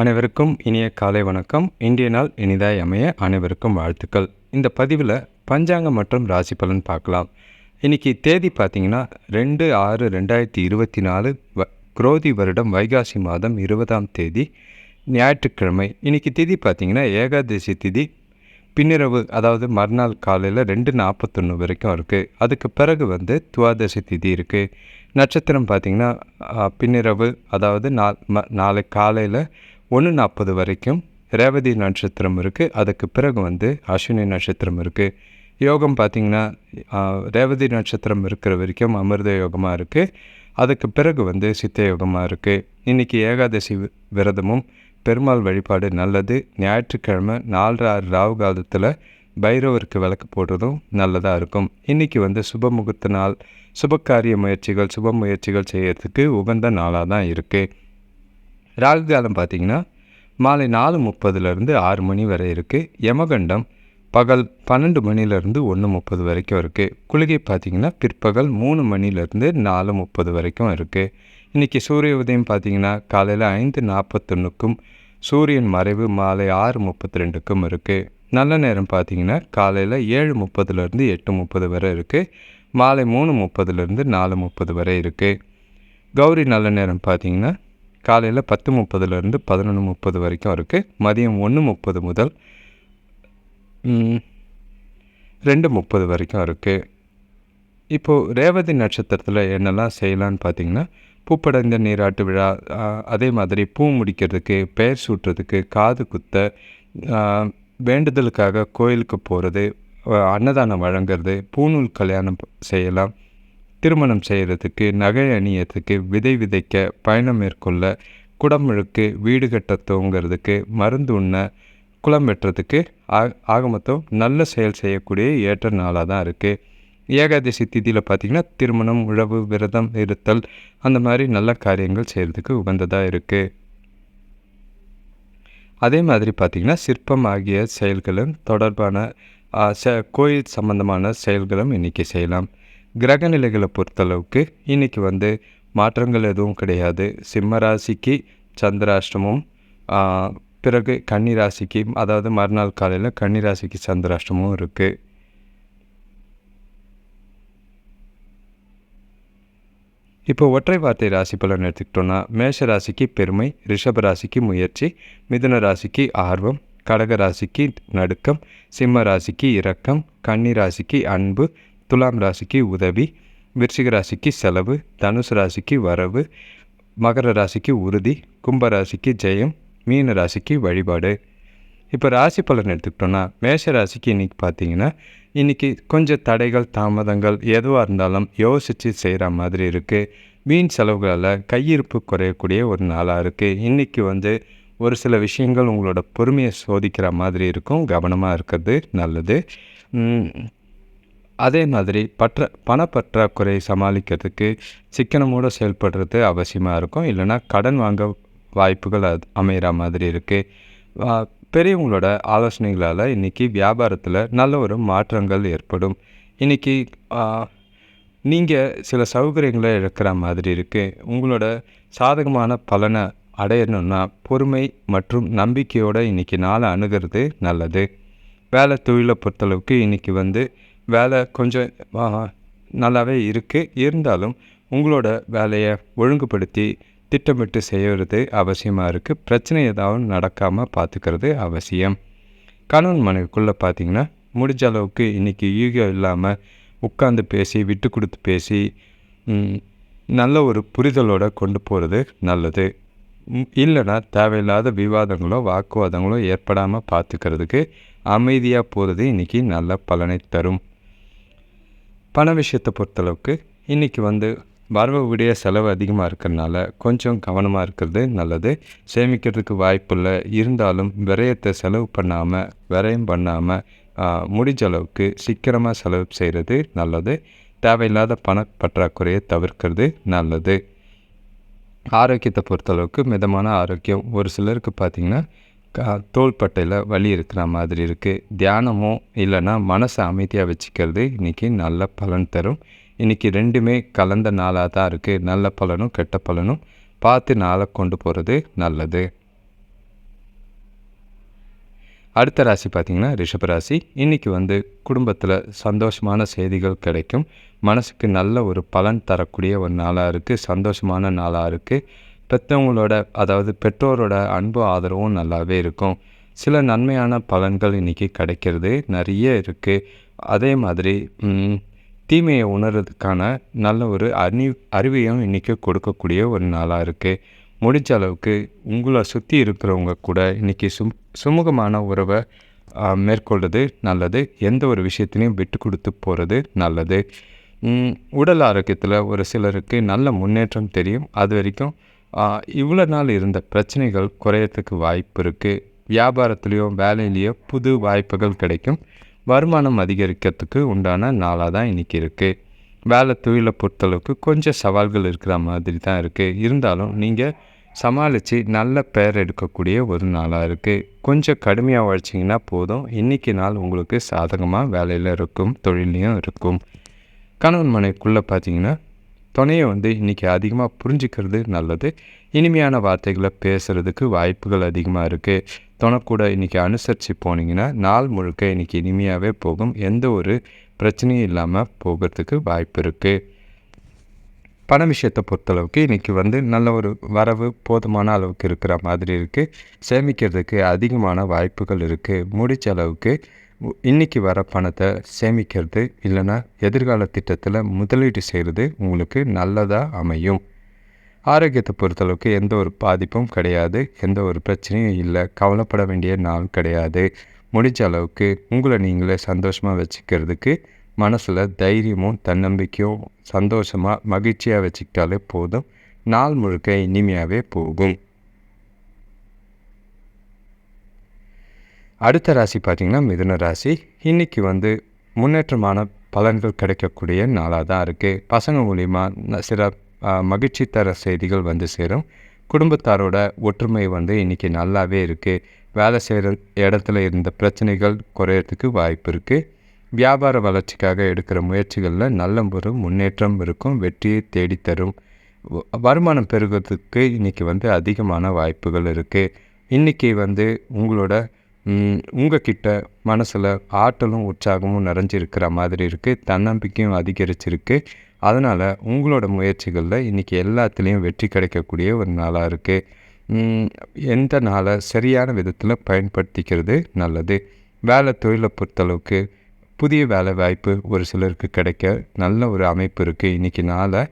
அனைவருக்கும் இனிய காலை வணக்கம். இன்றைய நாள் இனிதாய் அமைய அனைவருக்கும் வாழ்த்துக்கள். இந்த பதிவில் பஞ்சாங்கம் மற்றும் ராசி பலன் பார்க்கலாம். இன்றைக்கி தேதி பார்த்தீங்கன்னா ரெண்டு ஆறு ரெண்டாயிரத்தி இருபத்தி நாலு வ குரோதி வருடம் வைகாசி மாதம் இருபதாம் தேதி ஞாயிற்றுக்கிழமை. இன்றைக்கி திதி பார்த்திங்கன்னா ஏகாதசி திதி. பின்னிரவு அதாவது மறுநாள் காலையில் ரெண்டு நாற்பத்தொன்று வரைக்கும் இருக்குது அதுக்கு பிறகு வந்து துவாதசி திதி இருக்குது நட்சத்திரம் பார்த்திங்கன்னா பின்னிரவு அதாவது நாள் ம நாளை காலையில் ஒன்று நாற்பது வரைக்கும் ரேவதி நட்சத்திரம் இருக்குது அதுக்கு பிறகு வந்து அஸ்வினி நட்சத்திரம் இருக்குது யோகம் பார்த்திங்கன்னா ரேவதி நட்சத்திரம் இருக்கிற வரைக்கும் அமிர்த யோகமாக இருக்குது அதுக்கு பிறகு வந்து சித்த யோகமாக இருக்குது இன்றைக்கி ஏகாதசி விரதமும் பெருமாள் வழிபாடு நல்லது. ஞாயிற்றுக்கிழமை நாலு ஆறு ராவு காலத்தில் பைரவருக்கு விளக்கு போடுறதும் நல்லதாக இருக்கும். இன்றைக்கி வந்து சுப முகூர்த்த நாள் சுபகாரிய முயற்சிகள் சுப முயற்சிகள் செய்கிறதுக்கு உகந்த நாளாக தான் இருக்குது ராகு காலம் பார்த்திங்கன்னா மாலை நாலு முப்பதுலேருந்து ஆறு மணி வரை இருக்குது யமகண்டம் பகல் பன்னெண்டு மணிலேருந்து ஒன்று முப்பது வரைக்கும் இருக்குது குளிகை பார்த்திங்கன்னா பிற்பகல் மூணு மணிலேருந்து நாலு முப்பது வரைக்கும் இருக்குது இன்றைக்கி சூரிய உதயம் பார்த்திங்கன்னா காலையில் ஐந்து நாற்பத்தொன்றுக்கும் சூரியன் மறைவு மாலை ஆறு முப்பத்தி ரெண்டுக்கும் இருக்குது நல்ல நேரம் பார்த்திங்கன்னா காலையில் ஏழு முப்பதுலேருந்து எட்டு முப்பது வரை இருக்குது மாலை மூணு முப்பதுலேருந்து நாலு முப்பது வரை இருக்குது கௌரி நல்ல நேரம் பார்த்திங்கன்னா காலையில் பத்து முப்பதுலேருந்து பதினொன்று முப்பது வரைக்கும் இருக்குது மதியம் ஒன்று முப்பது முதல் ரெண்டு முப்பது வரைக்கும் இருக்குது இப்போது ரேவதி நட்சத்திரத்தில் என்னெல்லாம் செய்யலான்னு பார்த்தீங்கன்னா பூப்படைந்த நீராட்டு விழா அதே மாதிரி பூ முடிக்கிறதுக்கு பெயர் சூட்டுறதுக்கு காது குத்த வேண்டுதலுக்காக கோயிலுக்கு போகிறது அன்னதானம் வழங்குறது பூநூல் கல்யாணம் செய்யலாம். திருமணம் செய்கிறதுக்கு நகை அணியத்துக்கு விதை விதைக்க பயணம் மேற்கொள்ள குடமுழுக்கு வீடு கட்ட தூங்கிறதுக்கு மருந்து உண்ண குளம் வெட்டுறதுக்கு ஆக மொத்தம் நல்ல செயல் செய்யக்கூடிய ஏற்ற நாளாக தான் இருக்குது ஏகாதசி திதியில் பார்த்திங்கன்னா திருமணம் உழவு விரதம் இருத்தல் அந்த மாதிரி நல்ல காரியங்கள் செய்கிறதுக்கு உகந்ததாக இருக்குது அதே மாதிரி பார்த்திங்கன்னா சிற்பம் ஆகிய செயல்களும் தொடர்பான ச கோயில் சம்பந்தமான செயல்களும் இன்றைக்கி செய்யலாம். கிரக நிலைகளை பொறுத்தளவுக்கு இன்றைக்கி வந்து மாற்றங்கள் எதுவும் கிடையாது. சிம்ம ராசிக்கு சந்திராஷ்டமும் பிறகு கன்னி ராசிக்கு அதாவது மறுநாள் காலையில் கன்னி ராசிக்கு சந்திராஷ்டமும் இருக்குது இப்போ ஒற்றை வார்த்தை ராசி பலன் எடுத்துக்கிட்டோன்னா மேஷ ராசிக்கு பெருமை ரிஷப ராசிக்கு முயற்சி மிதுன ராசிக்கு ஆர்வம் கடக ராசிக்கு நடுக்கம் சிம்ம ராசிக்கு இரக்கம் கன்னி ராசிக்கு அன்பு துலாம் ராசிக்கு உதவி விருச்சிக ராசிக்கு செலவு தனுசு ராசிக்கு வரவு மகர ராசிக்கு உறுதி கும்ப ராசிக்கு ஜெயம் மீன ராசிக்கு வழிபாடு. இப்போ ராசி பலன் எடுத்துக்கிட்டோன்னா மேஷ ராசிக்கு இன்றைக்கி பார்த்தீங்கன்னா இன்றைக்கி கொஞ்சம் தடைகள் தாமதங்கள் எதுவாக இருந்தாலும் யோசித்து செய்கிற மாதிரி இருக்குது வீண் செலவுகளால் கையிருப்பு குறையக்கூடிய ஒரு நாளாக இருக்குது இன்றைக்கி வந்து ஒரு சில விஷயங்கள் உங்களோட பொறுமையை சோதிக்கிற மாதிரி இருக்கும். கவனமாக இருக்கிறது நல்லது. அதே மாதிரி பற்ற பணப்பற்றாக்குறையை சமாளிக்கிறதுக்கு சிக்கனமோடு செயல்படுறது அவசியமாக இருக்கும். இல்லைனா கடன் வாங்க வாய்ப்புகள் அது அமைகிற மாதிரி இருக்குது பெரியவங்களோட ஆலோசனைகளால் இன்றைக்கி வியாபாரத்தில் நல்ல ஒரு மாற்றங்கள் ஏற்படும். இன்றைக்கி நீங்கள் சில சௌகரியங்களை இழக்கிற மாதிரி இருக்குது உங்களோட சாதகமான பலனை அடையணும்னா பொறுமை மற்றும் நம்பிக்கையோடு இன்றைக்கி நாளை அணுகிறது நல்லது. வேலை தொழிலை பொறுத்தளவுக்கு இன்றைக்கி வந்து வேலை கொஞ்சம் நல்லாவே இருக்குது இருந்தாலும் உங்களோட வேலையை ஒழுங்குபடுத்தி திட்டமிட்டு செய்கிறது அவசியமாக இருக்குது பிரச்சனை ஏதாவது நடக்காமல் பார்த்துக்கிறது அவசியம். கணவன் மனைவிக்குள்ளே பார்த்தீங்கன்னா முடிஞ்ச அளவுக்கு இன்றைக்கி ஈகோ இல்லாமல் உட்காந்து பேசி விட்டு கொடுத்து பேசி நல்ல ஒரு புரிதலோடு கொண்டு போகிறது நல்லது. இல்லைனா தேவையில்லாத விவாதங்களோ வாக்குவாதங்களோ ஏற்படாமல் பார்த்துக்கிறதுக்கு அமைதியாக போகிறது இன்றைக்கி நல்ல பலனை தரும். பண விஷயத்தை பொறுத்தளவுக்கு இன்றைக்கி வந்து வரவுடைய செலவு அதிகமாக இருக்கிறனால கொஞ்சம் கவனமாக இருக்கிறது நல்லது. சேமிக்கிறதுக்கு வாய்ப்பு இல்லை இருந்தாலும் விரயத்தை செலவு பண்ணாமல் விரயம் பண்ணாமல் முடிஞ்ச அளவுக்கு சீக்கிரமாக செலவு செய்கிறது நல்லது. தேவையில்லாத பண பற்றாக்குறையை தவிர்க்கிறது நல்லது. ஆரோக்கியத்தை பொறுத்தளவுக்கு மிதமான ஆரோக்கியம். ஒரு சிலருக்கு பார்த்திங்கன்னா கா தோள்பட்டையில் வலி இருக்கிற மாதிரி இருக்குது தியானமோ இல்லைன்னா மனசை அமைதியாக வச்சுக்கிறது இன்றைக்கி நல்ல பலன் தரும். இன்றைக்கி ரெண்டுமே கலந்த நாளாக தான் இருக்குது நல்ல பலனும் கெட்ட பலனும் பார்த்து நாளை கொண்டு போகிறது நல்லது. அடுத்த ராசி பார்த்திங்கன்னா ரிஷபராசி இன்றைக்கி வந்து குடும்பத்தில் சந்தோஷமான செய்திகள் கிடைக்கும். மனசுக்கு நல்ல ஒரு பலன் தரக்கூடிய ஒரு நாளாக இருக்குது சந்தோஷமான நாளாக இருக்குது பெற்றவங்களோட அதாவது பெற்றோரோட அன்பு ஆதரவும் நல்லாவே இருக்கும். சில நன்மையான பலன்கள் இன்றைக்கி கிடைக்கிறது. நிறைய இருக்குது அதே மாதிரி தீமையை உணர்றதுக்கான நல்ல ஒரு அறி அறிவையும் இன்றைக்கி கொடுக்கக்கூடிய ஒரு நாளாக இருக்குது முடிஞ்ச அளவுக்கு உங்களை சுற்றி இருக்கிறவங்க கூட இன்றைக்கி சும் சுமூகமான உறவை மேற்கொள்வது நல்லது. எந்த ஒரு விஷயத்திலையும் விட்டு கொடுத்து போகிறது நல்லது. உடல் ஆரோக்கியத்தில் ஒரு சிலருக்கு நல்ல முன்னேற்றம் தெரியும். அது வரைக்கும் இவ்வளோ நாள் இருந்த பிரச்சனைகள் குறையறதுக்கு வாய்ப்பு இருக்குது வியாபாரத்துலேயோ வேலையிலையோ புது வாய்ப்புகள் கிடைக்கும். வருமானம் அதிகரிக்கிறதுக்கு உண்டான நாளாக தான் இன்றைக்கி இருக்குது வேலை தொழிலை பொறுத்தளவுக்கு கொஞ்சம் சவால்கள் இருக்கிற மாதிரி தான் இருக்குது இருந்தாலும் நீங்கள் சமாளித்து நல்ல பெயர் எடுக்கக்கூடிய ஒரு நாளாக இருக்குது கொஞ்சம் கடுமையாக உழைச்சிங்கன்னா போதும். இன்றைக்கி நாள் உங்களுக்கு சாதகமாக வேலையில் இருக்கும் தொழிலையும் இருக்கும். கணவன் மனைக்குள்ளே பார்த்தீங்கன்னா துணையை வந்து இன்றைக்கி அதிகமாக புரிஞ்சுக்கிறது நல்லது. இனிமையான வார்த்தைகளை பேசுகிறதுக்கு வாய்ப்புகள் அதிகமாக இருக்குது துணை கூட இன்றைக்கி அனுசரித்து போனீங்கன்னா நாள் முழுக்க இன்றைக்கி இனிமையாகவே போகும். எந்த ஒரு பிரச்சனையும் இல்லாமல் போகிறதுக்கு வாய்ப்பு இருக்குது பண விஷயத்தை பொறுத்தளவுக்கு இன்றைக்கி வந்து நல்ல ஒரு வரவு போதுமான அளவுக்கு இருக்கிற மாதிரி இருக்குது சேமிக்கிறதுக்கு அதிகமான வாய்ப்புகள் இருக்குது முடிச்ச அளவுக்கு இன்றைக்கி வர பணத்தை சேமிக்கிறது இல்லைன்னா எதிர்கால திட்டத்தில் முதலீடு செய்கிறது உங்களுக்கு நல்லதாக அமையும். ஆரோக்கியத்தை பொறுத்தளவுக்கு எந்த ஒரு பாதிப்பும் கிடையாது எந்த ஒரு பிரச்சனையும் இல்லை கவலைப்பட வேண்டிய நாள் கிடையாது. முடிஞ்ச அளவுக்கு உங்களை நீங்களே சந்தோஷமாக வச்சுக்கிறதுக்கு மனசில் தைரியமும் தன்னம்பிக்கையும் சந்தோஷமாக மகிழ்ச்சியாக வச்சுக்கிட்டாலே போதும். நாள் முழுக்க இனிமையாகவே போகும். அடுத்த ராசி பார்த்திங்கன்னா மிதுன ராசி. இன்றைக்கி வந்து முன்னேற்றமான பலன்கள் கிடைக்கக்கூடிய நாளாக தான் இருக்குது பசங்க மூலிமா சில மகிழ்ச்சி தர செய்திகள் வந்து சேரும். குடும்பத்தாரோட ஒற்றுமை வந்து இன்றைக்கி நல்லாவே இருக்குது வேலை செய்கிற இடத்துல இருந்த பிரச்சனைகள் குறையறதுக்கு வாய்ப்பு இருக்குது வியாபார வளர்ச்சிக்காக எடுக்கிற முயற்சிகளில் நல்ல ஒரு முன்னேற்றம் இருக்கும். வெற்றியை தேடித்தரும். வருமானம் பெருகிறதுக்கு இன்றைக்கி வந்து அதிகமான வாய்ப்புகள் இருக்குது இன்றைக்கி வந்து உங்களோட உங்ககிட்ட மனசில் ஆற்றலும் உற்சாகமும் நிறைஞ்சிருக்கிற மாதிரி இருக்குது தன்னம்பிக்கையும் அதிகரிச்சிருக்கு. அதனால் உங்களோட முயற்சிகளில் இன்றைக்கி எல்லாத்துலேயும் வெற்றி கிடைக்கக்கூடிய ஒரு நாளாக இருக்குது எந்த நாளை சரியான விதத்தில் பயன்படுத்திக்கிறது நல்லது? வேலை தொழிலை பொறுத்தளவுக்கு புதிய வேலை வாய்ப்பு ஒரு சிலருக்கு கிடைக்க நல்ல ஒரு அமைப்பு இருக்குது இன்றைக்கி நாளை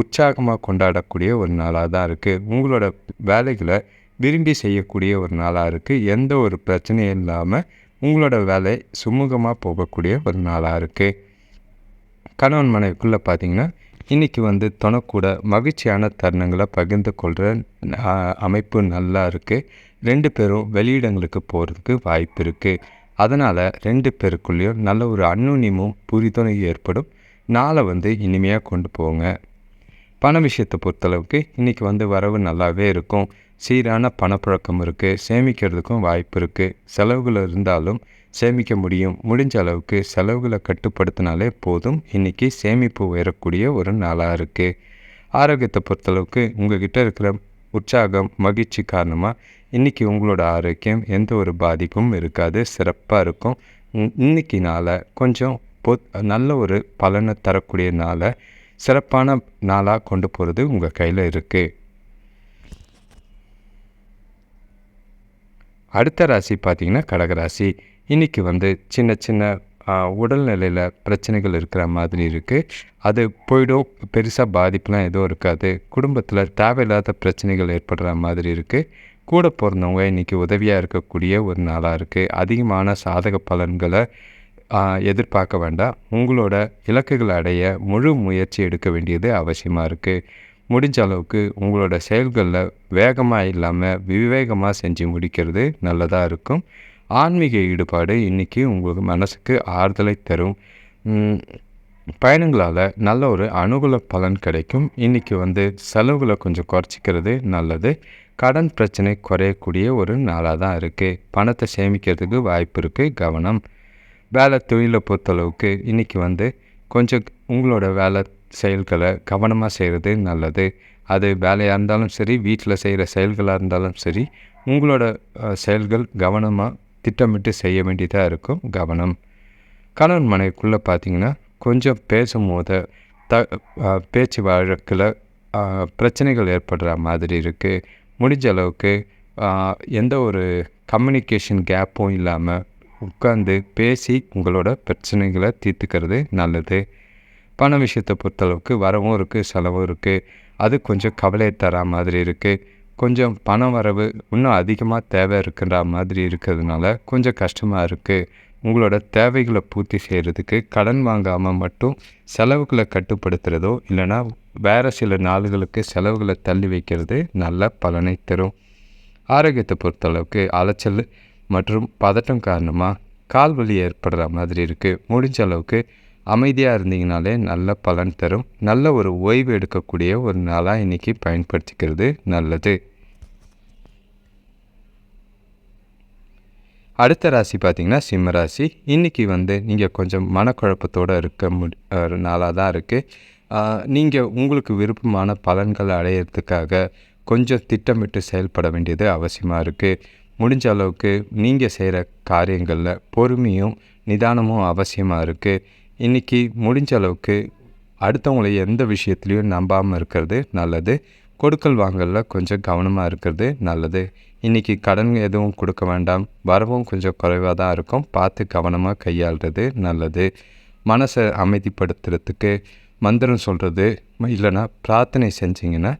உற்சாகமாக கொண்டாடக்கூடிய ஒரு நாளாக தான் இருக்குது உங்களோட வேலைகளை விரும்பி செய்யக்கூடிய ஒரு நாளாக இருக்குது எந்த ஒரு பிரச்சனையும் இல்லாமல் உங்களோட வேலை சுமூகமாக போகக்கூடிய ஒரு நாளாக இருக்குது கணவன் மனைவிக்குள்ளே பார்த்தீங்கன்னா இன்றைக்கி வந்து தனக்கூட மகிழ்ச்சியான தருணங்களை பகிர்ந்து கொள்கிற அமைப்பு நல்லா இருக்குது ரெண்டு பேரும் வெளியிடங்களுக்கு போகிறதுக்கு வாய்ப்பு இருக்குது அதனால் ரெண்டு பேருக்குள்ளேயும் நல்ல ஒரு அந்நுண்ணியமும் புரிதலும் ஏற்படும். நாளை வந்து இனிமையாக கொண்டு போங்க. பண விஷயத்தை பொறுத்தளவுக்கு இன்றைக்கி வந்து வரவு நல்லாவே இருக்கும். சீரான பணப்புழக்கம் இருக்குது சேமிக்கிறதுக்கும் வாய்ப்பு இருக்குது செலவுகள் இருந்தாலும் சேமிக்க முடியும். முடிஞ்ச அளவுக்கு செலவுகளை கட்டுப்படுத்தினாலே போதும். இன்றைக்கி சேமிப்பு உயரக்கூடிய ஒரு நாளாக இருக்குது ஆரோக்கியத்தை பொறுத்தளவுக்கு உங்ககிட்ட இருக்கிற உற்சாகம் மகிழ்ச்சி காரணமாக இன்றைக்கி உங்களோட ஆரோக்கியம் எந்த ஒரு பாதிப்பும் இருக்காது. சிறப்பாக இருக்கும். இன்றைக்கி இன்னைக்கு நாளை கொஞ்சம் பொ நல்ல ஒரு பலனை தரக்கூடிய நாளை சிறப்பான நாளாக கொண்டு போகிறது உங்கள் கையில் இருக்குது அடுத்த ராசி பார்த்தீங்கன்னா கடகராசி இன்றைக்கி வந்து சின்ன சின்ன உடல்நிலையில் பிரச்சனைகள் இருக்கிற மாதிரி இருக்குது அது போயிடும் பெருசாக பாதிப்புலாம் எதுவும் இருக்காது. குடும்பத்தில் தேவையில்லாத பிரச்சனைகள் ஏற்படுற மாதிரி இருக்குது கூட பிறந்தவங்க இன்றைக்கி உதவியாக இருக்கக்கூடிய ஒரு நாளாக இருக்குது அதிகமான சாதக பலன்களை எதிர்பார்க்க வேண்டாம். உங்களோட இலக்குகளை அடைய முழு முயற்சி எடுக்க வேண்டியது அவசியமாக இருக்குது முடிஞ்ச அளவுக்கு உங்களோட செயல்களில் வேகமாக இல்லாமல் விவேகமாக செஞ்சு முடிக்கிறது நல்லதாக இருக்கும். ஆன்மீக ஈடுபாடு இன்றைக்கி உங்களுக்கு மனசுக்கு ஆறுதலை தரும். பயணங்களால் நல்ல ஒரு அனுகூல பலன் கிடைக்கும். இன்றைக்கி வந்து செலவுகளை கொஞ்சம் குறைச்சிக்கிறது நல்லது. கடன் பிரச்சனை குறையக்கூடிய ஒரு நாளாக தான் இருக்குது பணத்தை சேமிக்கிறதுக்கு வாய்ப்பு இருக்குது கவனம். வேலை தொழிலை பொறுத்தளவுக்கு இன்றைக்கி வந்து கொஞ்சம் உங்களோட வேலை செயல்களை கவனமாக செய்கிறது நல்லது. அது வேலையாக இருந்தாலும் சரி வீட்டில் செய்கிற செயல்களாக இருந்தாலும் சரி உங்களோட செயல்கள் கவனமாக திட்டமிட்டு செய்ய வேண்டியதாக இருக்கும் கவனம். கணவன் மனைவிக்குள்ளே பார்த்தீங்கன்னா கொஞ்சம் பேசும்போது த பேச்சு வழக்கில் பிரச்சனைகள் ஏற்படுற மாதிரி இருக்குது முடிஞ்ச அளவுக்கு எந்த ஒரு கம்யூனிகேஷன் கேப்பும் இல்லாமல் உட்காந்து பேசி உங்களோட பிரச்சனைகளை தீர்த்துக்கிறது நல்லது. பண விஷயத்தை பொறுத்தளவுக்கு வரவும் இருக்குது செலவும் இருக்குது அது கொஞ்சம் கவலையை தர மாதிரி இருக்குது கொஞ்சம் பண வரவு இன்னும் அதிகமாக தேவை இருக்குன்ற மாதிரி இருக்கிறதுனால கொஞ்சம் கஷ்டமாக இருக்குது உங்களோட தேவைகளை பூர்த்தி செய்கிறதுக்கு கடன் வாங்காமல் மட்டும் செலவுகளை கட்டுப்படுத்துகிறதோ இல்லைன்னா வேறு சில நாள்களுக்கு செலவுகளை தள்ளி வைக்கிறது நல்ல பலனை தரும். ஆரோக்கியத்தை பொறுத்தளவுக்கு அலைச்சல் மற்றும் பதட்டம் காரணமாக கால் வலி ஏற்படுற மாதிரி இருக்குது முடிஞ்ச அளவுக்கு அமைதியாக இருந்தீங்கனாலே நல்ல பலன் தரும். நல்ல ஒரு ஓய்வு எடுக்கக்கூடிய ஒரு நாளாக இன்றைக்கி பயன்படுத்திக்கிறது நல்லது. அடுத்த ராசி பார்த்தீங்கன்னா சிம்ம ராசி. இன்றைக்கி வந்து நீங்கள் கொஞ்சம் மனக்குழப்பத்தோடு இருக்க முடி நாளாக தான் இருக்குது நீங்கள் உங்களுக்கு விருப்பமான பலன்களை அடையிறதுக்காக கொஞ்சம் திட்டமிட்டு செயல்பட வேண்டியது அவசியமாக இருக்குது முடிஞ்ச அளவுக்கு நீங்கள் செய்கிற காரியங்களில் பொறுமையும் நிதானமும் அவசியமாக இருக்குது இன்றைக்கி முடிஞ்ச அளவுக்கு அடுத்தவங்களை எந்த விஷயத்துலையும் நம்பாமல் இருக்கிறது நல்லது. கொடுக்கல் வாங்கலில் கொஞ்சம் கவனமாக இருக்கிறது நல்லது. இன்றைக்கி கடன் எதுவும் கொடுக்க வேண்டாம். வரவும் கொஞ்சம் குறைவாக தான் இருக்கும். பார்த்து கவனமாக கையாளுறது நல்லது. மனசை அமைதிப்படுத்துறதுக்கு மந்திரம் சொல்கிறது இல்லைன்னா பிரார்த்தனை செஞ்சிங்கன்னா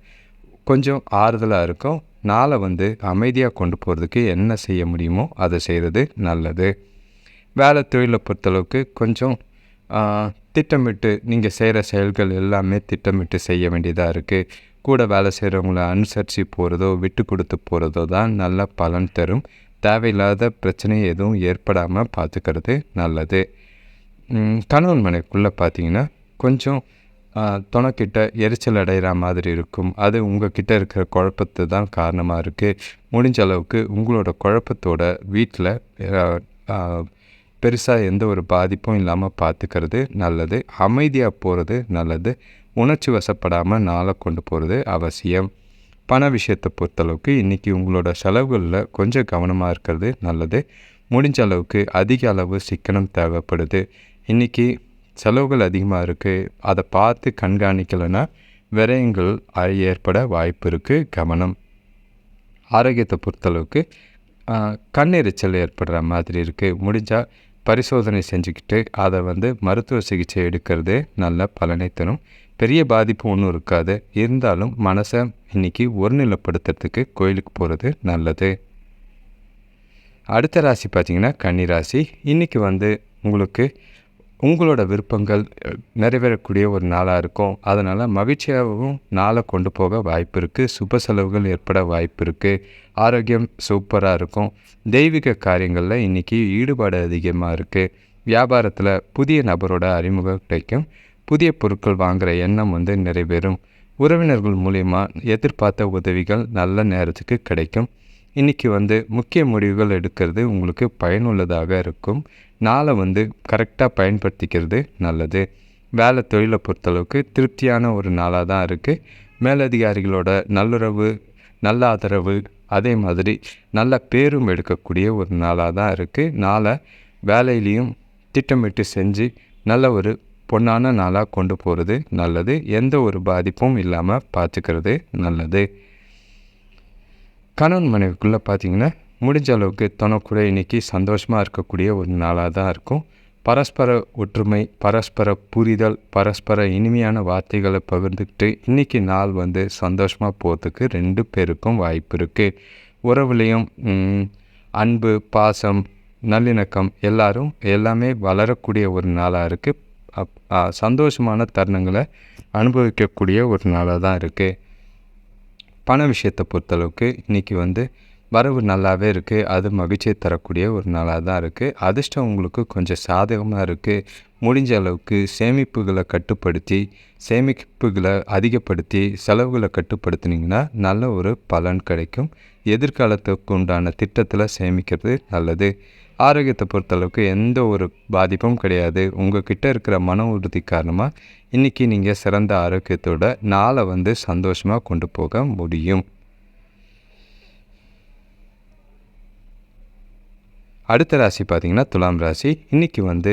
கொஞ்சம் ஆறுதலாக இருக்கும். நாளை வந்து அமைதியாக கொண்டு போகிறதுக்கு என்ன செய்ய முடியுமோ அதை செய்கிறது நல்லது. வேலை தொழிலை பொறுத்தளவுக்கு கொஞ்சம் திட்டமிட்டு நீங்கள் செய்கிற செயல்கள் எல்லாமே திட்டமிட்டு செய்ய வேண்டியதாக இருக்குது கூட வேலை செய்கிறவங்கள அனுசரித்து போகிறதோ விட்டு கொடுத்து போகிறதோ தான் நல்ல பலன் தரும். தேவையில்லாத பிரச்சனை எதுவும் ஏற்படாமல் பார்த்துக்கிறது நல்லது. கணவன் மனைக்குள்ளே பார்த்தீங்கன்னா கொஞ்சம் துணைக்கிட்ட எரிச்சல் அடைகிற மாதிரி இருக்கும். அது உங்ககிட்ட இருக்கிற குழப்பத்து தான் காரணமாக இருக்குது முடிஞ்ச அளவுக்கு உங்களோட குழப்பத்தோட வீட்டில் பெருசாக எந்த ஒரு பாதிப்பும் இல்லாமல் பார்த்துக்கிறது நல்லது. அமைதியாக போகிறது நல்லது. உணர்ச்சி வசப்படாமல் நாளை கொண்டு போகிறது அவசியம். பண விஷயத்தை பொறுத்தளவுக்கு இன்றைக்கி உங்களோட செலவுகளில் கொஞ்சம் கவனமாக இருக்கிறது நல்லது. முடிஞ்ச அளவுக்கு அதிக அளவு சிக்கனம் தேவைப்படுது. இன்றைக்கி செலவுகள் அதிகமாக இருக்குது அதை பார்த்து கண்காணிக்கலைன்னா விரயங்கள் ஏற்பட வாய்ப்பு இருக்குது கவனம். ஆரோக்கியத்தை பொறுத்தளவுக்கு கண்ணெரிச்சல் ஏற்படுற மாதிரி இருக்குது முடிஞ்சால் பரிசோதனை செஞ்சுக்கிட்டு அதை வந்து மருத்துவ சிகிச்சை எடுக்கிறது நல்ல பலனை தரும். பெரிய பாதிப்பு ஒன்றும் இருக்காது. இருந்தாலும் மனசை இன்னைக்கு ஒருநிலைப்படுத்துறதுக்கு கோயிலுக்கு போகிறது நல்லது. அடுத்த ராசி பார்த்தீங்கன்னா கன்னி ராசி இன்றைக்கி வந்து உங்களுக்கு உங்களோட விருப்பங்கள் நிறைவேறக்கூடிய ஒரு நாளாக இருக்கும். அதனால் மகிழ்ச்சியாகவும் நாளை கொண்டு போக வாய்ப்பு இருக்குது சுப செலவுகள் ஏற்பட வாய்ப்பு இருக்குது ஆரோக்கியம் சூப்பராக இருக்கும். தெய்வீக காரியங்களில் இன்றைக்கி ஈடுபாடு அதிகமாக இருக்குது வியாபாரத்தில் புதிய நபரோட அறிமுகம் கிடைக்கும் புதிய பொருட்கள் வாங்குகிற எண்ணம் வந்து நிறைவேறும். உறவினர்கள் மூலிமா எதிர்பார்த்த உதவிகள் நல்ல நேரத்துக்கு கிடைக்கும். இன்றைக்கி வந்து முக்கிய முடிவுகள் எடுக்கிறது உங்களுக்கு பயனுள்ளதாக இருக்கும். நாளை வந்து கரெக்டாக பயன்படுத்திக்கிறது நல்லது. வேலை தொழிலை பொறுத்தளவுக்கு திருப்தியான ஒரு நாளாக தான் இருக்குது மேலதிகாரிகளோட நல்லுறவு நல்ல ஆதரவு அதே மாதிரி நல்ல பேரும் எடுக்கக்கூடிய ஒரு நாளாக தான் இருக்குது நாளை வேலையிலையும் திட்டமிட்டு செஞ்சு நல்ல ஒரு பொன்னான நாளாக கொண்டு போகிறது நல்லது. எந்த ஒரு பாதிப்பும் இல்லாமல் பார்த்துக்கிறது நல்லது. கணவன் மனைவிக்குள்ளே பார்த்தீங்கன்னா முடிஞ்ச அளவுக்கு துணைக்கூட இன்றைக்கி சந்தோஷமாக இருக்கக்கூடிய ஒரு நாளாக தான் இருக்கும். பரஸ்பர ஒற்றுமை பரஸ்பர புரிதல் பரஸ்பர இனிமையான வார்த்தைகளை பகிர்ந்துக்கிட்டு இன்றைக்கி நாள் வந்து சந்தோஷமாக போகிறதுக்கு ரெண்டு பேருக்கும் வாய்ப்பு இருக்குது உறவுலேயும் அன்பு பாசம் நல்லிணக்கம் எல்லாரும் எல்லாமே வளரக்கூடிய ஒரு நாளாக இருக்குது அப் சந்தோஷமான தருணங்களை அனுபவிக்கக்கூடிய ஒரு நாளாக தான் இருக்குது பண விஷயத்தை பொறுத்தளவுக்கு இன்றைக்கி வந்து வரவு நல்லாவே இருக்குது அது மகிழ்ச்சியை தரக்கூடிய ஒரு நாளாக தான் இருக்குது அதிர்ஷ்டம் உங்களுக்கு கொஞ்சம் சாதகமாக இருக்குது முடிஞ்ச அளவுக்கு சேமிப்புகளை கட்டுப்படுத்தி சேமிப்புகளை அதிகப்படுத்தி செலவுகளை கட்டுப்படுத்துனீங்கன்னா நல்ல ஒரு பலன் கிடைக்கும். எதிர்காலத்துக்கு உண்டான திட்டத்தில் சேமிக்கிறது நல்லது. ஆரோக்கியத்தை பொறுத்தளவுக்கு எந்த ஒரு பாதிப்பும் கிடையாது. உங்ககிட்ட இருக்கிற மன உறுதி காரணமாக இன்றைக்கி நீங்கள் சிறந்த ஆரோக்கியத்தோட நாளை வந்து சந்தோஷமாக கொண்டு போக முடியும். அடுத்த ராசி பார்த்திங்கன்னா துலாம் ராசி. இன்றைக்கி வந்து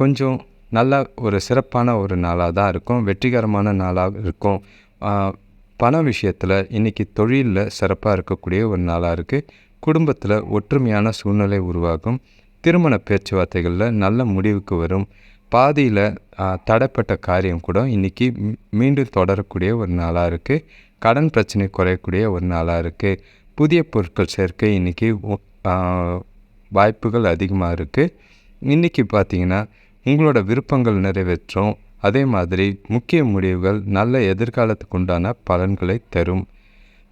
கொஞ்சம் நல்ல ஒரு சிறப்பான ஒரு நாளாக தான் இருக்கும். வெற்றிகரமான நாளாக இருக்கும். பண விஷயத்தில் இன்றைக்கி தொழிலில் சிறப்பாக இருக்கக்கூடிய ஒரு நாளாக இருக்குது குடும்பத்தில் ஒற்றுமையான சூழ்நிலை உருவாகும். திருமண பேச்சுவார்த்தைகளில் நல்ல முடிவுக்கு வரும். பாதியில் தடைப்பட்ட காரியம் கூட இன்றைக்கி மீண்டும் தொடரக்கூடிய ஒரு நாளாக இருக்குது கடன் பிரச்சனை குறையக்கூடிய ஒரு நாளாக இருக்குது புதிய பொருட்கள் சேர்க்கை இன்றைக்கி வாய்ப்புகள் அதிகமாக இருக்குது இன்றைக்கி பார்த்திங்கன்னா உங்களோட விருப்பங்கள் நிறைவேற்றும். அதே மாதிரி முக்கிய முடிவுகள் நல்ல எதிர்காலத்துக்கு உண்டான பலன்களை தரும்.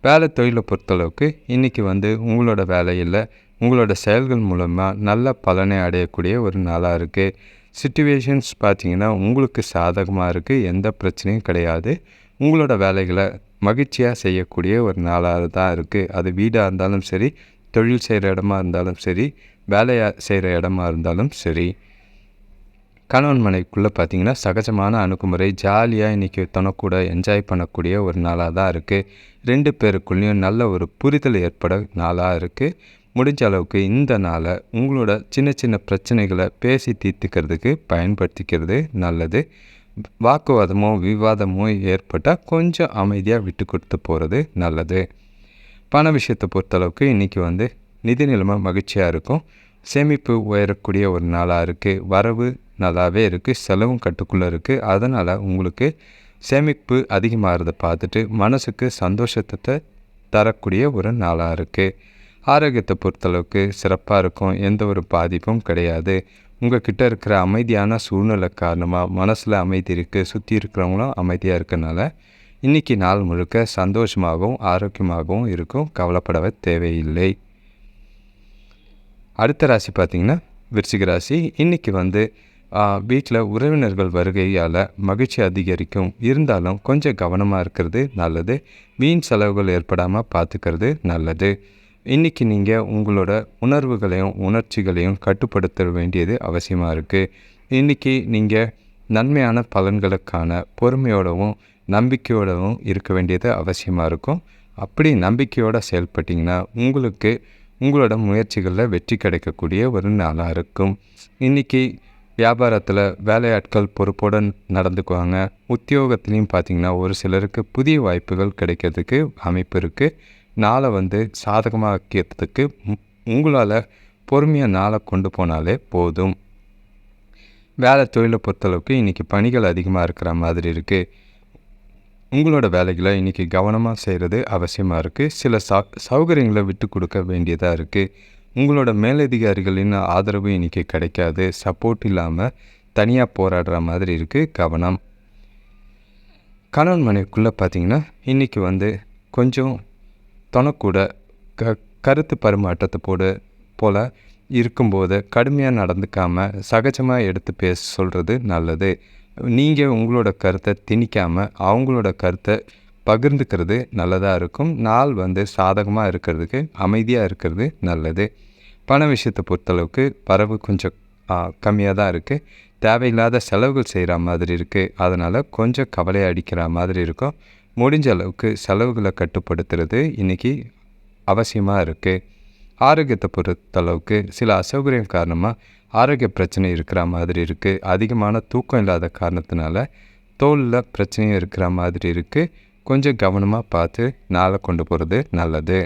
வேலை தொழிலை பொறுத்தளவுக்கு இன்றைக்கி வந்து உங்களோட வேலையில் உங்களோட செயல்கள் மூலமாக நல்ல பலனை அடையக்கூடிய ஒரு நாளாக இருக்குது சுச்சுவேஷன்ஸ் பார்த்திங்கன்னா உங்களுக்கு சாதகமாக இருக்குது எந்த பிரச்சனையும் கிடையாது. உங்களோட வேலைகளை மகிழ்ச்சியாக செய்யக்கூடிய ஒரு நாளாக தான் இருக்குது அது வீடாக இருந்தாலும் சரி தொழில் செய்கிற இடமா இருந்தாலும் சரி வேலையாக செய்கிற இடமா இருந்தாலும் சரி. கணவன் மனைக்குள்ளே பார்த்தீங்கன்னா சகஜமான அணுகுமுறை ஜாலியாக இன்றைக்கி தனக்கூட என்ஜாய் பண்ணக்கூடிய ஒரு நாளாக தான் இருக்குது ரெண்டு பேருக்குள்ளேயும் நல்ல ஒரு புரிதல் ஏற்பட நாளாக இருக்குது முடிஞ்ச அளவுக்கு இந்த நாளை உங்களோட சின்ன சின்ன பிரச்சனைகளை பேசி தீர்த்துக்கிறதுக்கு பயன்படுத்திக்கிறது நல்லது. வாக்குவாதமோ விவாதமோ ஏற்பட்டால் கொஞ்சம் அமைதியாக விட்டு கொடுத்து போகிறது நல்லது. பண விஷயத்தை பொறுத்தளவுக்கு இன்றைக்கி வந்து நிதி நிலைமை மகிழ்ச்சியாக இருக்கும். சேமிப்பு உயரக்கூடிய ஒரு நாளாக இருக்குது வரவு நல்லாவே இருக்குது செலவும் கட்டுக்குள்ளே இருக்குது அதனால் உங்களுக்கு சேமிப்பு அதிகமாகிறத பார்த்துட்டு மனசுக்கு சந்தோஷத்தை தரக்கூடிய ஒரு நாளாக இருக்குது ஆரோக்கியத்தை பொறுத்தளவுக்கு சிறப்பாக இருக்கும் எந்த ஒரு பாதிப்பும் கிடையாது. உங்கள் கிட்டே இருக்கிற அமைதியான சூழ்நிலை காரணமாக மனசில் அமைதி இருக்குது சுற்றி இருக்கிறவங்களும் அமைதியாக இருக்கனால இன்றைக்கி நாள் முழுக்க சந்தோஷமாகவும் ஆரோக்கியமாகவும் இருக்கும் கவலைப்படவே தேவையில்லை. அடுத்த ராசி பார்த்திங்கன்னா விருச்சிக ராசி. இன்றைக்கி வந்து வீட்டில் உறவினர்கள் வருகையால் மகிழ்ச்சி அதிகரிக்கும். இருந்தாலும் கொஞ்சம் கவனமாக இருக்கிறது நல்லது. வீண் செலவுகள் ஏற்படாமல் பார்த்துக்கிறது நல்லது. இன்றைக்கி நீங்கள் உங்களோட உணர்வுகளையும் உணர்ச்சிகளையும் கட்டுப்படுத்த வேண்டியது அவசியமாக இருக்குது இன்றைக்கி நீங்கள் நன்மையான பலன்களுக்கான பொறுமையோடவும் நம்பிக்கையோடவும் இருக்க வேண்டியது அவசியமாக இருக்கும். அப்படி நம்பிக்கையோடு செயல்பட்டிங்கன்னா உங்களுக்கு உங்களோட முயற்சிகளில் வெற்றி கிடைக்கக்கூடிய ஒரு நாளாக இருக்கும். இன்றைக்கி வியாபாரத்தில் வேலையாட்கள் பொறுப்புடன் நடந்துக்குவாங்க. உத்தியோகத்துலேயும் பார்த்திங்கன்னா ஒரு சிலருக்கு புதிய வாய்ப்புகள் கிடைக்கிறதுக்கு அமைப்பு இருக்குது நாளை வந்து சாதகமாக்கிறதுக்கு உங்களால் பொறுமையாக நாளை கொண்டு போனாலே போதும். வேலை தொழிலை பொறுத்தளவுக்கு இன்றைக்கி பணிகள் அதிகமாக இருக்கிற மாதிரி இருக்குது உங்களோட வேலைகளை இன்றைக்கி கவனமாக செய்கிறது அவசியமாக இருக்குது சில சா சௌகரியங்களை விட்டு கொடுக்க வேண்டியதாக இருக்குது உங்களோட மேலதிகாரிகளின் ஆதரவு இன்றைக்கி கிடைக்காது. சப்போர்ட் இல்லாமல் தனியாக போராடுற மாதிரி இருக்குது கவனம். கணவன் மனைவிக்குள்ளே பார்த்திங்கன்னா இன்றைக்கி வந்து கொஞ்சம் தனக்கூட க கருத்து பரிமாற்றத்தை போடு போல் இருக்கும்போது கடுமையாக நடந்துக்காமல் சகஜமாக எடுத்து பேச சொல்கிறது நல்லது. நீங்கள் உங்களோட கருத்தை திணிக்காமல் அவங்களோட கருத்தை பகிர்ந்துக்கிறது நல்லதாக இருக்கும். நாள் வந்து சாதகமாக இருக்கிறதுக்கு அமைதியாக இருக்கிறது நல்லது. பண விஷயத்தை பொறுத்தளவுக்கு பரவு கொஞ்சம் கம்மியாக தான் இருக்குது தேவையில்லாத செலவுகள் செய்கிற மாதிரி இருக்குது அதனால் கொஞ்சம் கவலை அடிக்கிற மாதிரி இருக்கும். முடிஞ்ச அளவுக்கு செலவுகளை கட்டுப்படுத்துறது இன்றைக்கி அவசியமாக இருக்குது ஆரோக்கியத்தை பொறுத்தளவுக்கு சில அசௌகரியம் காரணமாக ஆரோக்கிய பிரச்சனை இருக்கிற மாதிரி இருக்குது அதிகமான தூக்கம் இல்லாத காரணத்தினால தோலில் பிரச்சனையும் இருக்கிற மாதிரி இருக்குது கொஞ்சம் கவனமாக பார்த்து நாளை கொண்டு போகிறது நல்லது.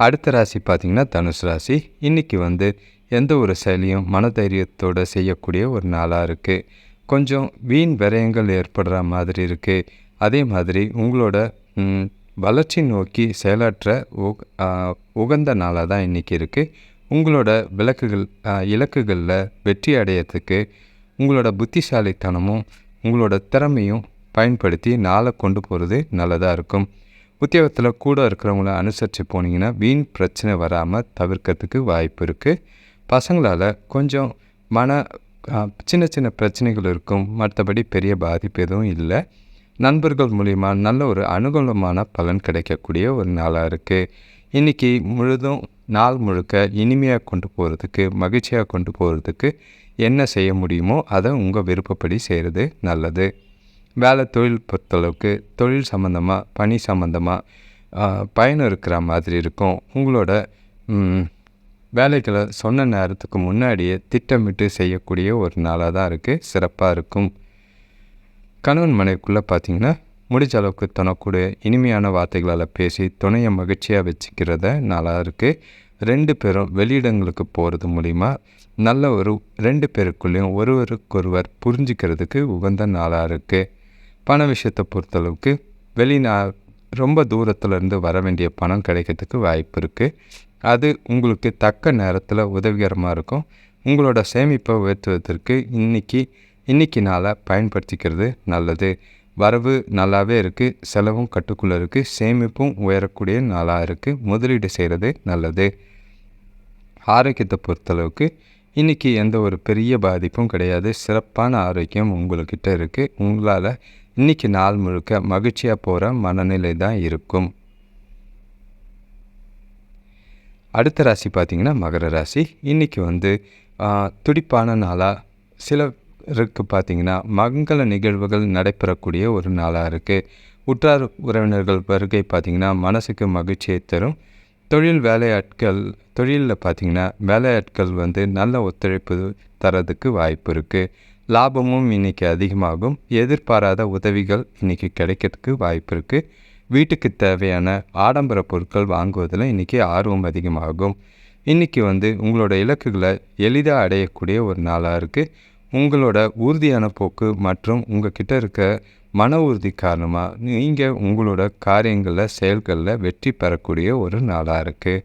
அடுத்த ராசி பார்த்திங்கன்னா தனுஷ் ராசி. இன்றைக்கி வந்து எந்த ஒரு செயலியும் மனதைரியத்தோடு செய்யக்கூடிய ஒரு நாளாக இருக்குது கொஞ்சம் வீண் விரயங்கள் ஏற்படுற மாதிரி இருக்குது அதே மாதிரி உங்களோட வளர்ச்சி நோக்கி செயலாற்ற உகந்த நாளாக தான் இன்றைக்கி இருக்குது உங்களோட விளக்குகள் இலக்குகளில் வெற்றி அடையிறதுக்கு உங்களோட புத்திசாலித்தனமும் உங்களோட திறமையும் பயன்படுத்தி நாளை கொண்டு போகிறது நல்லதாக இருக்கும். உத்தியோகத்தில் கூட இருக்கிறவங்கள அனுசரித்து போனீங்கன்னா வீண் பிரச்சனை வராமல் தவிர்க்கிறதுக்கு வாய்ப்பு இருக்குது பசங்களால் கொஞ்சம் மன சின்ன சின்ன பிரச்சனைகள் இருக்கும். மற்றபடி பெரிய பாதிப்பு எதுவும் இல்லை. நண்பர்கள் மூலிமா நல்ல ஒரு அனுகூலமான பலன் கிடைக்கக்கூடிய ஒரு நாளாக இருக்குது இன்றைக்கி முழுதும் நாள் முழுக்க இனிமையாக கொண்டு போகிறதுக்கு மகிழ்ச்சியாக கொண்டு போகிறதுக்கு என்ன செய்ய முடியுமோ அதை உங்கள் விருப்பப்படி செய்கிறது நல்லது. வேலை தொழில் பொறுத்தளவுக்கு தொழில் சம்மந்தமாக பணி சம்மந்தமாக பயணம் இருக்கிற மாதிரி இருக்கும். உங்களோட வேலைகளை சொன்ன நேரத்துக்கு முன்னாடியே திட்டமிட்டு செய்யக்கூடிய ஒரு நாளாக தான் இருக்குது சிறப்பாக இருக்கும். கணவன் மனைவிக்குள்ளே பார்த்தீங்கன்னா முடிஞ்ச அளவுக்கு தனக்கூடிய இனிமையான வார்த்தைகளால் பேசி துணையை மகிழ்ச்சியாக வச்சுக்கிறத நாளாக இருக்குது ரெண்டு பேரும் வெளியிடங்களுக்கு போகிறது மூலிமா நல்ல ஒரு ரெண்டு பேருக்குள்ளேயும் ஒருவருக்கொருவர் புரிஞ்சுக்கிறதுக்கு உகந்த நாளாக இருக்குது பண விஷயத்தை பொறுத்தளவுக்கு வெளிநா ரொம்ப தூரத்துலேருந்து வர வேண்டிய பணம் கிடைக்கிறதுக்கு வாய்ப்பு இருக்குது அது உங்களுக்கு தக்க நேரத்தில் உதவிகரமாக இருக்கும். உங்களோட சேமிப்பை உயர்த்துவதற்கு இன்றைக்கி இன்றைக்கி நாளை பயன்படுத்திக்கிறது நல்லது. வரவு நல்லாவே இருக்குது செலவும் கட்டுக்குள்ளே இருக்குது சேமிப்பும் உயரக்கூடிய நாளாக இருக்குது முதலீடு செய்கிறது நல்லது. ஆரோக்கியத்தை பொறுத்தளவுக்கு இன்றைக்கி எந்த ஒரு பெரிய பாதிப்பும் கிடையாது. சிறப்பான ஆரோக்கியம் உங்கள்கிட்ட இருக்குது உங்களால் இன்றைக்கி நாள் முழுக்க மகிழ்ச்சியாக போகிற மனநிலை தான் இருக்கும். அடுத்த ராசி பார்த்திங்கன்னா மகர ராசி. இன்றைக்கி வந்து துடிப்பான நாளாக சிலருக்கு பார்த்திங்கன்னா மங்கள நிகழ்வுகள் நடைபெறக்கூடிய ஒரு நாளாக இருக்குது உற்றார் உறவினர்கள் வருகை பார்த்திங்கன்னா மனசுக்கு மகிழ்ச்சியை தரும். தொழில் வேலையாட்கள் தொழிலில் பார்த்திங்கன்னா வேலையாட்கள் வந்து நல்ல ஒத்துழைப்பு தரதுக்கு வாய்ப்பு இருக்குது லாபமும் இன்றைக்கி அதிகமாகும். எதிர்பாராத உதவிகள் இன்றைக்கி கிடைக்கிறதுக்கு வாய்ப்பு இருக்குது வீட்டுக்கு தேவையான ஆடம்பர பொருட்கள் வாங்குவதில் இன்றைக்கி ஆர்வம் அதிகமாகும். இன்றைக்கி வந்து உங்களோட இலக்குகளை எளிதாக அடையக்கூடிய ஒரு நாளாக இருக்குது உங்களோட உறுதியான போக்கு மற்றும் உங்கள் கிட்ட இருக்க மன உறுதி காரணமாக நீங்கள் உங்களோட காரியங்களில் செயல்களில் வெற்றி பெறக்கூடிய ஒரு நாளாக இருக்குது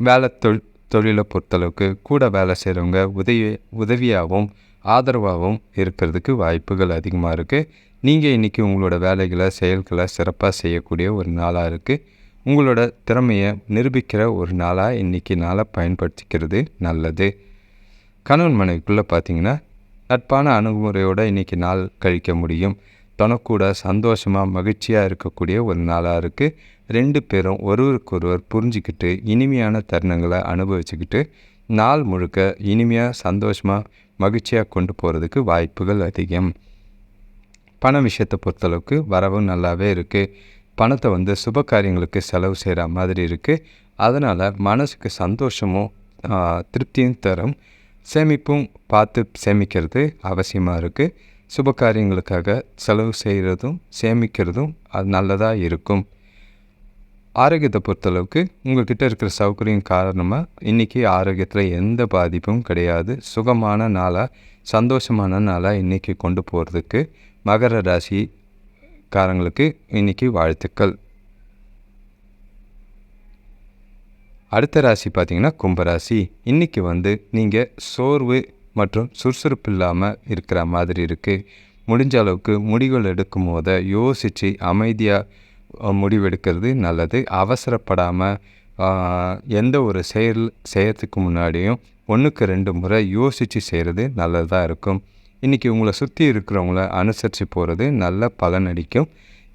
வேலை தொழில் தொழிலை பொறுத்தளவுக்கு கூட வேலை செய்கிறவங்க உதவி உதவியாகவும் ஆதரவாகவும் இருக்கிறதுக்கு வாய்ப்புகள் அதிகமாக இருக்குது நீங்கள் இன்றைக்கி உங்களோட வேலைகளை செயல்களை சிறப்பாக செய்யக்கூடிய ஒரு நாளாக இருக்குது உங்களோட திறமையை நிரூபிக்கிற ஒரு நாளாக இன்றைக்கி நாளாக பயன்படுத்திக்கிறது நல்லது. கணவன் மனைவிக்குள்ளே பார்த்தீங்கன்னா நட்பான அணுகுமுறையோடு இன்றைக்கி நாள் கழிக்க முடியும். தனக்கூட சந்தோஷமாக மகிழ்ச்சியாக இருக்கக்கூடிய ஒரு நாளாக இருக்குது ரெண்டு பேரும் ஒருவருக்கொருவர் புரிஞ்சிக்கிட்டு இனிமையான தருணங்களை அனுபவிச்சுக்கிட்டு நாள் முழுக்க இனிமையாக சந்தோஷமாக மகிழ்ச்சியாக கொண்டு போகிறதுக்கு வாய்ப்புகள் அதிகம். பண விஷயத்தை பொறுத்தளவுக்கு வரவும் நல்லாவே இருக்குது பணத்தை வந்து சுப காரியங்களுக்கு செலவு செய்கிற மாதிரி இருக்குது அதனால் மனசுக்கு சந்தோஷமும் திருப்தியும் தரும். சேமிப்பும் பார்த்து சேமிக்கிறது அவசியமாக இருக்குது சுப காரியங்களுக்காக செலவு செய்கிறதும் சேமிக்கிறதும் அது நல்லதாக இருக்கும். ஆரோக்கியத்தை பொறுத்தளவுக்கு உங்கள்கிட்ட இருக்கிற சௌகரியம் காரணமாக இன்றைக்கி ஆரோக்கியத்தில் எந்த பாதிப்பும் கிடையாது. சுகமான நாளாக சந்தோஷமான நாளாக இன்றைக்கி கொண்டு போகிறதுக்கு மகர ராசி காரங்களுக்கு இன்றைக்கி வாழ்த்துக்கள். அடுத்த ராசி பார்த்திங்கன்னா கும்பராசி. இன்றைக்கி வந்து நீங்கள் சோர்வு மற்றும் சுறுசுறுப்பு இல்லாமல் இருக்கிற மாதிரி இருக்குது முடிஞ்ச அளவுக்கு முடிவுகள் எடுக்கும் போதை யோசித்து அமைதியாக முடிவெடுக்கிறது நல்லது. அவசரப்படாமல் எந்த ஒரு செயல் செய்கிறதுக்கு முன்னாடியும் ஒன்றுக்கு ரெண்டு முறை யோசித்து செய்கிறது நல்லதாக இருக்கும். இன்றைக்கி உங்களை சுற்றி இருக்கிறவங்கள அனுசரித்து போகிறது நல்ல பலனடிக்கும்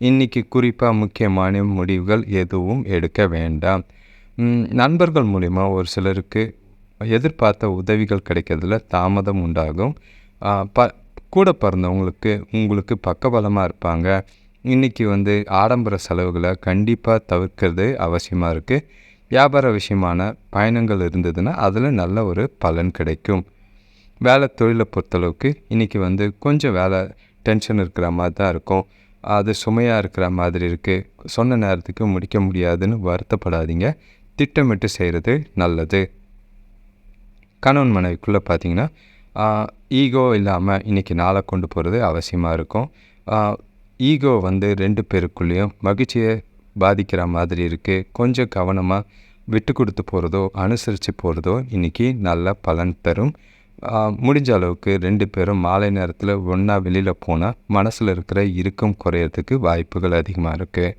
இன்றைக்கி குறிப்பாக முக்கியமான முடிவுகள் எதுவும் எடுக்க வேண்டாம். நண்பர்கள் மூலிமா ஒரு சிலருக்கு எதிர்பார்த்த உதவிகள் கிடைக்கிறதுல தாமதம் உண்டாகும். ப கூட பிறந்தவங்களுக்கு உங்களுக்கு பக்கபலமாக இருப்பாங்க. இன்றைக்கி வந்து ஆடம்பர செலவுகளை கண்டிப்பாக தவிர்க்கிறது அவசியமாக இருக்குது வியாபார விஷயமான பயணங்கள் இருந்ததுன்னா அதில் நல்ல ஒரு பலன் கிடைக்கும். வேலை தொழிலை பொறுத்தளவுக்கு இன்றைக்கி வந்து கொஞ்சம் வேலை டென்ஷன் இருக்கிற மாதிரி தான் இருக்கும். அது சுமையாக இருக்கிற மாதிரி இருக்குது சொன்ன நேரத்துக்கு முடிக்க முடியாதுன்னு வருத்தப்படாதீங்க. திட்டமிட்டு செய்கிறது நல்லது. கணவன் மனைவிக்குள்ளே பார்த்தீங்கன்னா ஈகோ இல்லாமல் இன்றைக்கி நாளை கொண்டு போகிறது அவசியமாக இருக்கும். ஈகோ வந்து ரெண்டு பேருக்குள்ளேயும் மகிழ்ச்சியை பாதிக்கிற மாதிரி இருக்குது கொஞ்சம் கவனமாக விட்டு கொடுத்து போகிறதோ அனுசரித்து போகிறதோ இன்றைக்கி நல்ல பலன் தரும். முடிஞ்ச அளவுக்கு ரெண்டு பேரும் மாலை நேரத்தில் ஒன்றா வெளியில் போனால் மனசில் இருக்கிற இறுக்கம் குறையிறதுக்கு வாய்ப்புகள் அதிகமாக இருக்குது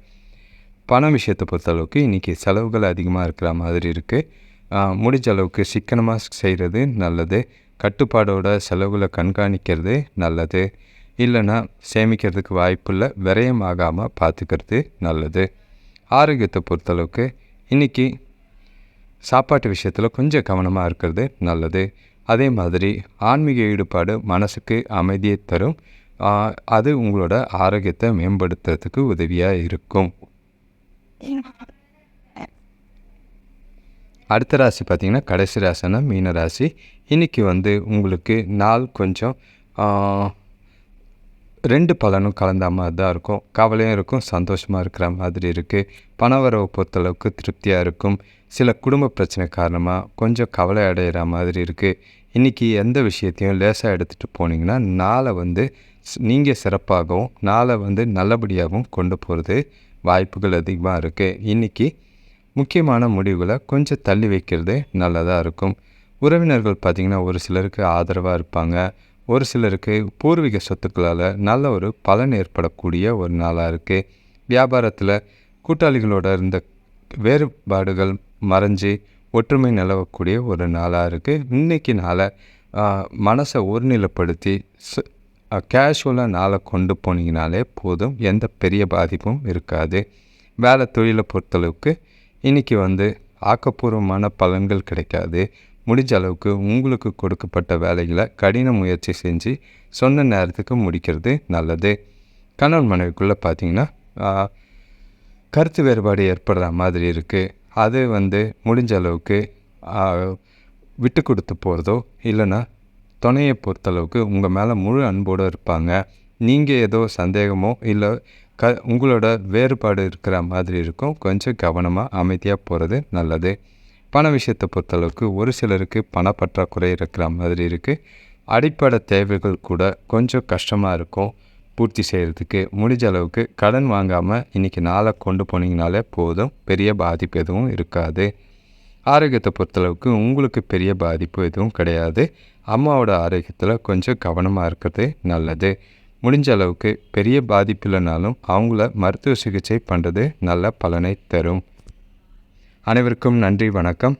பண விஷயத்தை பொறுத்தளவுக்கு இன்றைக்கி செலவுகள் அதிகமாக இருக்கிற மாதிரி இருக்குது முடிஞ்ச அளவுக்கு சிக்கனமாக செய்கிறது நல்லது. கட்டுப்பாடோட செலவுகளை கண்காணிக்கிறது நல்லது. இல்லைன்னா சேமிக்கிறதுக்கு வாய்ப்பில்லை விரயம் ஆகாமல் பார்த்துக்கிறது நல்லது. ஆரோக்கியத்தை பொறுத்தளவுக்கு இன்றைக்கி சாப்பாட்டு விஷயத்தில் கொஞ்சம் கவனமாக இருக்கிறது நல்லது. அதே மாதிரி ஆன்மீக ஈடுபாடு மனசுக்கு அமைதியை தரும். அது உங்களோட ஆரோக்கியத்தை மேம்படுத்துறதுக்கு உதவியாக இருக்கும். அடுத்த ராசி பார்த்திங்கன்னா கடைசி ராசினா மீன ராசி. இன்றைக்கி வந்து உங்களுக்கு நாள் கொஞ்சம் ரெண்டு பலனும் கலந்த மாதிரி தான் இருக்கும். கவலையும் இருக்கும் சந்தோஷமாக இருக்கிற மாதிரி இருக்குது பணவரவு பொறுத்தளவுக்கு திருப்தியாக இருக்கும். சில குடும்ப பிரச்சனை காரணமாக கொஞ்சம் கவலை அடைகிற மாதிரி இருக்குது இன்றைக்கி எந்த விஷயத்தையும் லேசாக எடுத்துகிட்டு போனீங்கன்னா நாளை வந்து நீங்கள் சிறப்பாகவும் நாளை வந்து நல்லபடியாகவும் கொண்டு போகிறது வாய்ப்புகள் அதிகமாக இருக்குது இன்றைக்கி முக்கியமான முடிவுகளை கொஞ்சம் தள்ளி வைக்கிறது நல்லதாக இருக்கும். உறவினர்கள் பார்த்திங்கன்னா ஒரு சிலருக்கு ஆதரவாக இருப்பாங்க. ஒரு சிலருக்கு பூர்வீக சொத்துக்களால் நல்ல ஒரு பலன் ஏற்படக்கூடிய ஒரு நாளாக இருக்குது வியாபாரத்தில் கூட்டாளிகளோட இருந்த வேறுபாடுகள் மறைஞ்சு ஒற்றுமை நிலவக்கூடிய ஒரு நாளாக இருக்குது இன்றைக்கி நாளை மனசை ஒருநிலைப்படுத்தி கேஷுவலாக நாளை கொண்டு போனீங்கனாலே போதும். எந்த பெரிய பாதிப்பும் இருக்காது. வேலை தொழிலை பொறுத்தளவுக்கு இன்றைக்கி வந்து ஆக்கப்பூர்வமான பலன்கள் கிடைக்காது. முடிஞ்ச அளவுக்கு உங்களுக்கு கொடுக்கப்பட்ட வேலைகளை கடின முயற்சி செஞ்சு சொன்ன நேரத்துக்கு முடிக்கிறது நல்லது. கணவன் மனைவிக்குள்ளே பார்த்தீங்கன்னா கருத்து வேறுபாடு ஏற்படுற மாதிரி இருக்குது அது வந்து முடிஞ்ச அளவுக்கு விட்டு கொடுத்து போகிறதோ இல்லைன்னா துணையை பொறுத்தளவுக்கு உங்கள் மேலே முழு அன்போடு இருப்பாங்க. நீங்கள் ஏதோ சந்தேகமோ இல்லை க உங்களோட வேறுபாடு இருக்கிற மாதிரி இருக்கும். கொஞ்சம் கவனமாக அமைதியாக போகிறது நல்லது. பண விஷயத்தை பொறுத்தளவுக்கு ஒரு சிலருக்கு பணப்பற்றாக்குறை இருக்கிற மாதிரி இருக்குது அடிப்படை தேவைகள் கூட கொஞ்சம் கஷ்டமாக இருக்கும். பூர்த்தி செய்கிறதுக்கு முடிஞ்ச அளவுக்கு கடன் வாங்காமல் இன்றைக்கி நாளை கொண்டு போனீங்கனாலே போதும். பெரிய பாதிப்பு எதுவும் இருக்காது. ஆரோக்கியத்தை பொறுத்தளவுக்கு உங்களுக்கு பெரிய பாதிப்பு எதுவும் கிடையாது. அம்மாவோட ஆரோக்கியத்தில் கொஞ்சம் கவனமாக இருக்கிறது நல்லது. முடிஞ்ச அளவுக்கு பெரிய பாதிப்பு இல்லைனாலும் அவங்கள மருத்துவ சிகிச்சை பண்ணுறது நல்ல பலனை தரும். அனைவருக்கும் நன்றி வணக்கம்.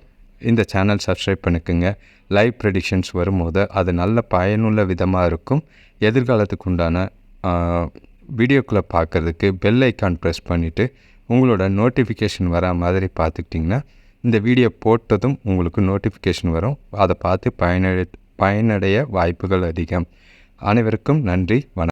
இந்த சேனல் சப்ஸ்கிரைப் பண்ணிக்கோங்க. லைவ் ப்ரெடிக்ஷன்ஸ் வரும்போது அது நல்ல பயனுள்ள விதமாக இருக்கும். எதிர்காலத்துக்கு உண்டான வீடியோக்குள்ளே பார்க்குறதுக்கு பெல் ஐக்கான் ப்ரெஸ் பண்ணிவிட்டு உங்களோட நோட்டிஃபிகேஷன் வர மாதிரி பார்த்துக்கிட்டிங்கன்னா இந்த வீடியோ போட்டதும் உங்களுக்கு நோட்டிஃபிகேஷன் வரும். அதை பார்த்து பயனடை பயனடைய வாய்ப்புகள் அதிகம். அனைவருக்கும் நன்றி வணக்கம்.